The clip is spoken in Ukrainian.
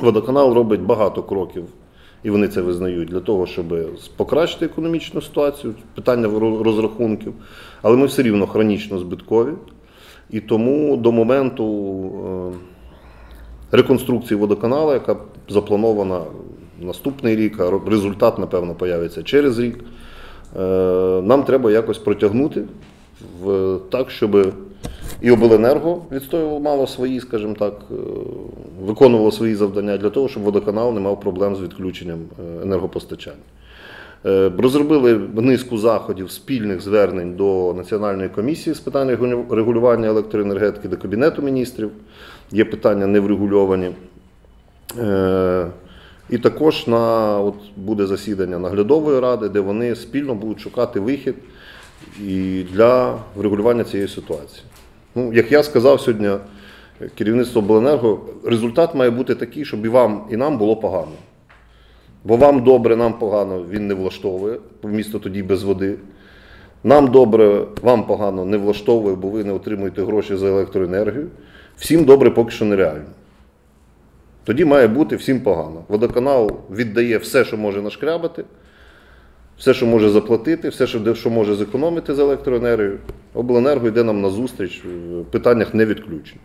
Водоканал робить багато кроків, і вони це визнають, для того, щоб покращити економічну ситуацію, питання розрахунків. Але ми все рівно хронічно збиткові. І тому до моменту е, реконструкції водоканалу, яка запланована наступний рік, а результат, напевно, появиться через рік, е, нам треба якось протягнути в, так, щоб і обленерго відстоювало мало свої, скажімо так, е, виконувало свої завдання для того, щоб водоканал не мав проблем з відключенням е, енергопостачання. Е, Розробили низку заходів спільних звернень до Національної комісії з питань регулювання електроенергетики до Кабінету міністрів. Є питання неврегульовані. І також на, от буде засідання наглядової ради, де вони спільно будуть шукати вихід і для врегулювання цієї ситуації. Ну, як я сказав сьогодні, керівництво обленерго, результат має бути такий, щоб і вам, і нам було погано. Бо вам добре, нам погано, він не влаштовує, бо місто тоді без води. Нам добре, вам погано не влаштовує, бо ви не отримуєте гроші за електроенергію. Всім добре поки що нереально. Тоді має бути всім погано. Водоканал віддає все, що може нашкрябати, все, що може заплатити, все, що, що може зекономити за електроенергію, Обленерго йде нам на зустріч в питаннях не відключень.